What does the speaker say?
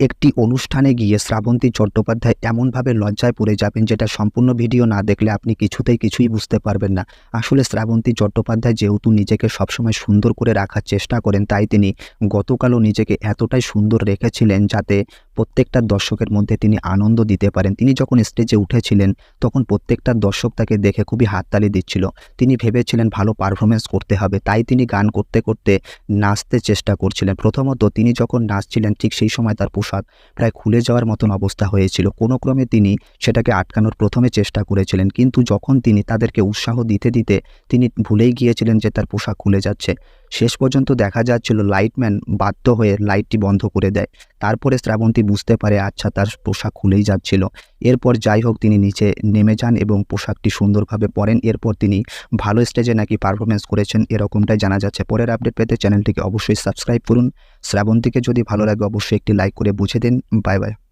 একটি অনুষ্ঠানে গিয়ে শ্রাবন্তী চট্টোপাধ্যায় এমনভাবে লজ্জায় পড়ে যাবেন যেটা সম্পূর্ণ ভিডিও না দেখলে আপনি কিছুতেই কিছুই বুঝতে পারবেন না। আসলে শ্রাবন্তী চট্টোপাধ্যায় যেহেতু নিজেকে সবসময় সুন্দর করে রাখার চেষ্টা করেন, তাই তিনি গতকালও নিজেকে এতটাই সুন্দর রেখেছিলেন যাতে প্রত্যেকটা দর্শকের মধ্যে তিনি আনন্দ দিতে পারেন। তিনি যখন স্টেজে উঠেছিলেন, তখন প্রত্যেকটা দর্শক তাকে দেখে খুবই হাততালি দিচ্ছিল। তিনি ভেবেছিলেন ভালো পারফরমেন্স করতে হবে, তাই তিনি গান করতে করতে নাচতে চেষ্টা করছিলেন। প্রথমত তিনি যখন নাচছিলেন, ঠিক সেই সময় তার পোশাক প্রায় খুলে যাওয়ার মতন অবস্থা হয়েছিল। কোনো ক্রমে তিনি সেটাকে আটকানোর প্রথমে চেষ্টা করেছিলেন, কিন্তু যখন তিনি তাদেরকে উৎসাহ দিতে দিতে তিনি ভুলেই গিয়েছিলেন যে তার পোশাক খুলে যাচ্ছে। শেষ পর্যন্ত দেখা যাচ্ছিল লাইটম্যান বাধ্য হয়ে লাইটটি বন্ধ করে দেয়। তারপরে শ্রাবন্তী বুঝতে পারে আচ্ছা তার পোশাক খুলেই যাচ্ছিল। এরপর যাই হোক, তিনি নিচে নেমে যান এবং পোশাকটি সুন্দরভাবে পরেন। এরপর তিনি ভালো স্টেজে নাকি পারফরমেন্স করেছেন এরকমটাই জানা যাচ্ছে। পরের আপডেট পেতে চ্যানেলটিকে অবশ্যই সাবস্ক্রাইব করুন। শ্রাবন্তীকে যদি ভালো লাগে, অবশ্যই একটি লাইক করে বুঝে দিন। Bye bye